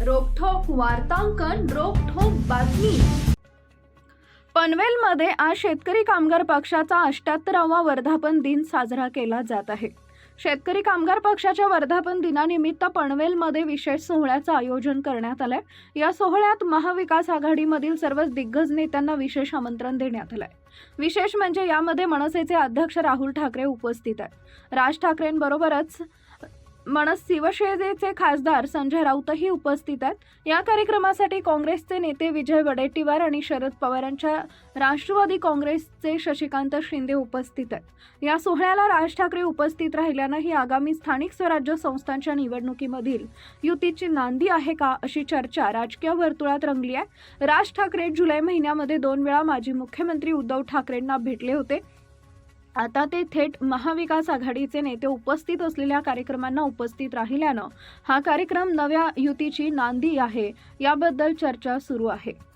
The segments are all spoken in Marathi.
वार्तांकन रोखोक बातमी. पनवेलमध्ये आज शेतकरी कामगार पक्षाचा अष्ट्याहत्तरावा वर्धापन दिन साजरा केला जात आहे. शेतकरी कामगार पक्षाच्या वर्धापन दिनानिमित्त पनवेलमध्ये विशेष सोहळ्याचं आयोजन करण्यात आलंय. या सोहळ्यात महाविकास आघाडीमधील सर्वच दिग्गज नेत्यांना विशेष आमंत्रण देण्यात आलंय. विशेष म्हणजे यामध्ये मनसेचे अध्यक्ष राहुल ठाकरे उपस्थित आहेत. राज ठाकरेंबरोबरच मनस शिवसेनेचे खासदार संजय राऊतही उपस्थित आहेत. या कार्यक्रमासाठी काँग्रेसचे नेते विजय वडेट्टीवार आणि शरद पवारांच्या राष्ट्रवादी काँग्रेसचे शशिकांत शिंदे उपस्थित आहेत. या सोहळ्याला राज ठाकरे उपस्थित राहिल्यानं ही आगामी स्थानिक स्वराज्य संस्थांच्या निवडणुकीमधील युतीची नांदी आहे का अशी चर्चा राजकीय वर्तुळात रंगली आहे. राज ठाकरे जुलै महिन्यामध्ये दोन वेळा माजी मुख्यमंत्री उद्धव ठाकरेंना भेटले होते. आता ते थेट महाविकास आघाडीचे नेते उपस्थित असलेल्या कार्यक्रमांना उपस्थित राहिल्यानं हा कार्यक्रम नव्या युतीची नांदी आहे. याबद्दल चर्चा सुरू आहे.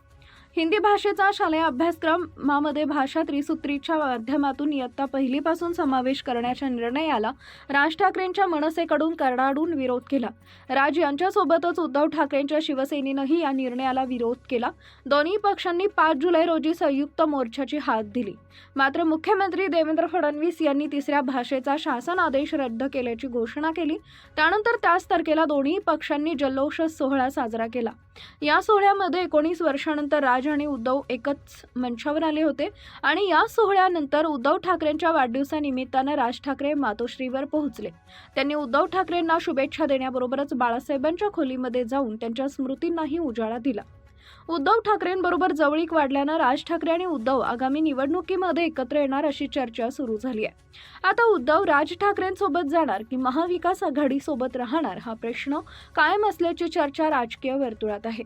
हिंदी भाषेचा शालेय अभ्यासक्रमामध्ये भाषा त्रिसूत्रीच्या माध्यमातून इयत्ता पहिलीपासून समावेश करण्याच्या निर्णयाला राज ठाकरेंच्या मनसेकडून करडाडून विरोध केला. राज यांच्यासोबतच उद्धव ठाकरेंच्या शिवसेनेनंही या निर्णयाला विरोध केला. दोन्ही पक्षांनी पाच जुलै रोजी संयुक्त मोर्चाची हात दिली. मात्र मुख्यमंत्री देवेंद्र फडणवीस यांनी तिसऱ्या भाषेचा शासन आदेश रद्द केल्याची घोषणा केली. त्यानंतर त्याच तारखेला दोन्ही पक्षांनी जल्लोष सोहळा साजरा केला. या सोहळ्यामध्ये एकोणीस वर्षानंतर राज आणि उद्धव एकच मंचावर आले होते. आणि या सोहळ्यानंतर उद्धव ठाकरेंच्या वाढदिवसानिमित्तानं राज ठाकरे मातोश्रीवर पोहोचले. त्यांनी उद्धव ठाकरेंना शुभेच्छा देण्याबरोबरच बाळासाहेबांच्या खोलीमध्ये जाऊन त्यांच्या स्मृतींनाही उजाळा दिला. उद्धव ठाकरेंबरोबर जवळीक वाढल्यानं राज ठाकरे आणि उद्धव आगामी निवडणुकीमध्ये एकत्र येणार अशी चर्चा सुरू झाली आहे. आता उद्धव राज ठाकरेंसोबत जाणार की महाविकास आघाडीसोबत राहणार हा प्रश्न कायम असल्याची चर्चा राजकीय वर्तुळात आहे.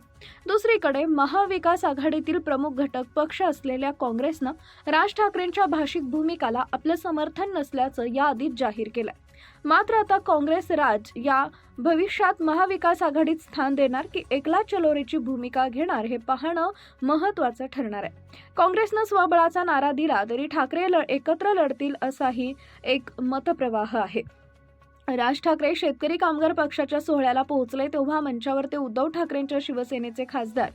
दुसरीकडे महाविकास आघाडीतील प्रमुख घटक पक्ष असलेल्या काँग्रेसनं राज ठाकरेंच्या भाषिक भूमिकाला आपलं समर्थन नसल्याचं याआधीच जाहीर केलंय. मात्र आता काँग्रेस राज या भविष्यात महाविकास आघाडीत स्थान देणार की एकला चलोरीची भूमिका घेणार हे पाहणं महत्त्वाचं ठरणार आहे. काँग्रेसनं स्वबळाचा नारा दिला तरी ठाकरे ल एकत्र लढतील असाही एक मतप्रवाह आहे. राज ठाकरे शेतकरी कामगार पक्षाच्या सोहळ्याला पोहोचले तेव्हा मंचावर ते उद्धव ठाकरेंच्या शिवसेनेचे खासदार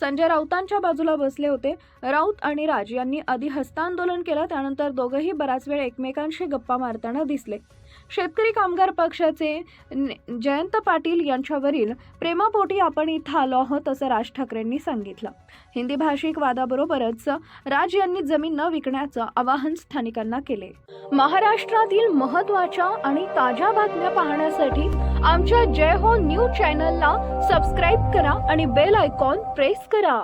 संजय राऊतांच्या बाजूला बसले होते. राऊत आणि राज यांनी आधी हस्तांदोलन केलं त्यानंतर दोघंही बराच वेळ एकमेकांशी गप्पा मारताना दिसले. शेतकरी कामगार पक्षाचे जयंत पाटील यांच्यावरील प्रेमापोटी आपण इथं आलो आहोत असं राज ठाकरेंनी सांगितलं. हिंदी भाषिक वादाबरोबरच राज यांनी जमीन न विकण्याचं आवाहन स्थानिकांना केले. महाराष्ट्रातील महत्त्वाच्या आणि ताज्या बातम्या पाहण्यासाठी आमच्या जय हो न्यूज चॅनलला सबस्क्राईब करा आणि बेल आयकॉन प्रेस करा.